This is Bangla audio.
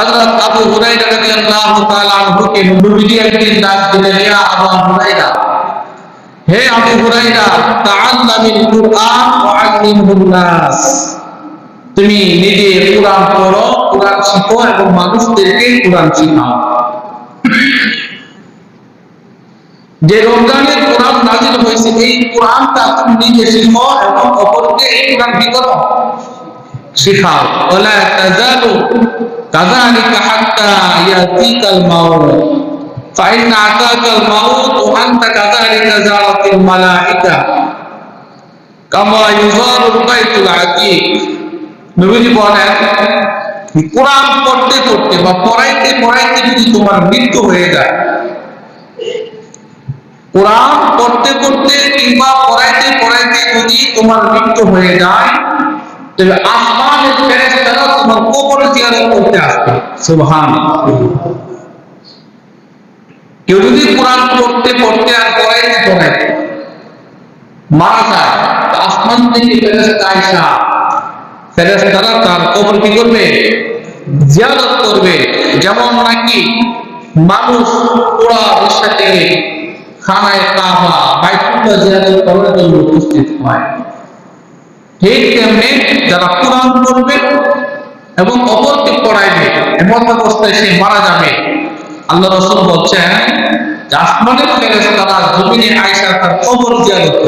হযরত আবু হুরায়রা রাদিয়াল্লাহু তাআলা আনহুকে নবীজি একদিন ডাক দিলেন, ইয়া আবু হুরায়রা, হে আবু হুরায়রা তাআল্লামিল কুরআন ওয়া আল্লিমহুন নাস। তুমি নিজে কোরআন পড়ো, কোরআন শিখো এবং মানুষদেরকে কোরআন শিখাও। যে রমজানে কোরআন নাজিল হয়েছে, এই কোরআনটা তুমি নিজে শিখো এবং অপরকে এই কোরআন কি করো? শিখাও। ওলা তাজালু হাত্তা ইয়াতিকাল মাউত ফাইন আতাকাল মাউত ওয়া আনতা কাযালিকা জারাতিল মালাইকা। কামা ইউজারুল বাইতুল আতীক। নবীজি বলেন কোরআন পড়তে পড়তে বা পড়াইতে পড়াইতে যদি তোমার মৃত্যু হয়ে যায়, কোরআন পড়তে পড়তে কিংবা পড়াইতে পড়াইতে যদি তোমার মৃত্যু হয়ে যায় তবে আসমানের ফেরেশতারা তোমার কবর জিয়ারত করতে আসবে। সুবহানাল্লাহ কেউ যদি কোরআন পড়তে পড়তে আর পড়াইতে পড়াইতে মারা যায়। আসমান থেকে ফেরেশতা আয়েশা, ফেরেশতারা তার কবর কি করবে? জিয়ারত করবে। যেমন নাকি মানুষ পুরা বিশ্ব থেকে খানায় কাবা, বাইতুল্লাহ জিয়ারত করার জন্য উপস্থিত হয়। ঠিক তেমনি যারা কোরআন পড়বে অবস্থায় সে মারা যাবে। আল্লাহ রসুল বলছেন আসমানের ফেরেস্তারা জমিনে আয়সা তার কবর জিয়ারত